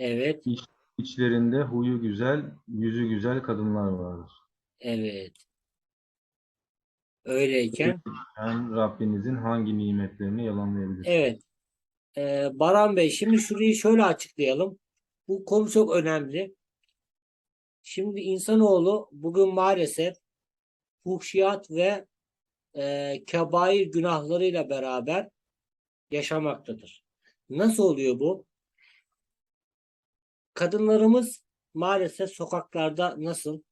Evet, İç, içlerinde huyu güzel, yüzü güzel kadınlar vardır. evet. Öyleyken, Yani Rabbinizin hangi nimetlerini yalanlayabilirsiniz? evet. Ee, Baran Bey, şimdi şurayı şöyle açıklayalım. Bu konu çok önemli. Şimdi insanoğlu bugün maalesef fuhşiyat ve e, kebair günahlarıyla beraber yaşamaktadır. Nasıl oluyor bu? Kadınlarımız maalesef sokaklarda nasıl?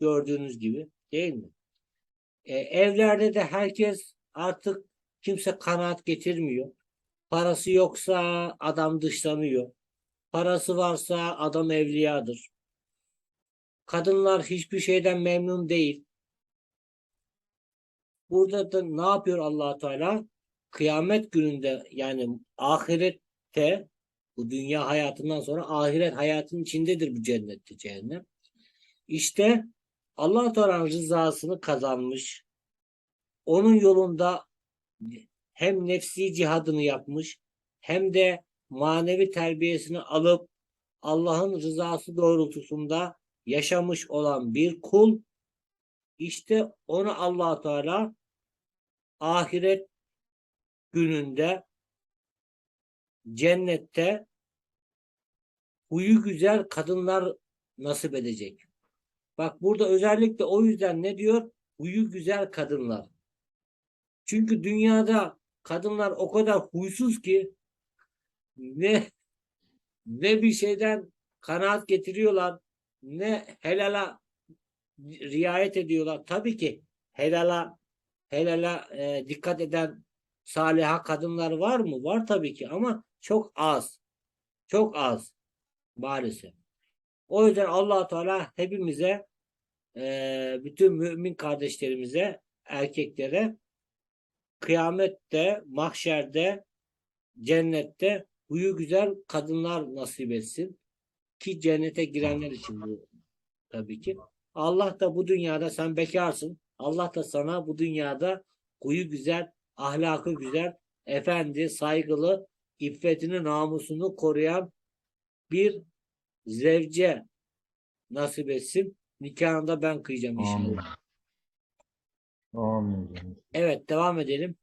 Gördüğünüz gibi değil mi? E, evlerde de herkes artık kimse kanaat getirmiyor. Parası yoksa adam dışlanıyor. Parası varsa adam evliyadır. Kadınlar hiçbir şeyden memnun değil. Burada da ne yapıyor allah Teala? Kıyamet gününde yani ahirette bu dünya hayatından sonra ahiret hayatının içindedir bu cennette cehennem. İşte allah Teala'nın rızasını kazanmış. Onun yolunda hem nefsi cihadını yapmış hem de manevi terbiyesini alıp Allah'ın rızası doğrultusunda yaşamış olan bir kul işte onu allah Teala ahiret gününde cennette huyu güzel kadınlar nasip edecek. Bak burada özellikle o yüzden ne diyor? Huyu güzel kadınlar. Çünkü dünyada kadınlar o kadar huysuz ki ne ne bir şeyden kanaat getiriyorlar ne helala riayet ediyorlar. Tabii ki helala helala e, dikkat eden saliha kadınlar var mı? Var tabii ki ama çok az. Çok az maalesef. O yüzden allah Teala hepimize e, bütün mümin kardeşlerimize erkeklere kıyamette, mahşerde, cennette huyu güzel kadınlar nasip etsin. Ki cennete girenler için bu tabii ki. Allah da bu dünyada sen bekarsın. Allah da sana bu dünyada huyu güzel, ahlakı güzel, efendi, saygılı, iffetini, namusunu koruyan bir zevce nasip etsin. Nikahında ben kıyacağım Amin. inşallah. Amin. canım. Evet devam edelim.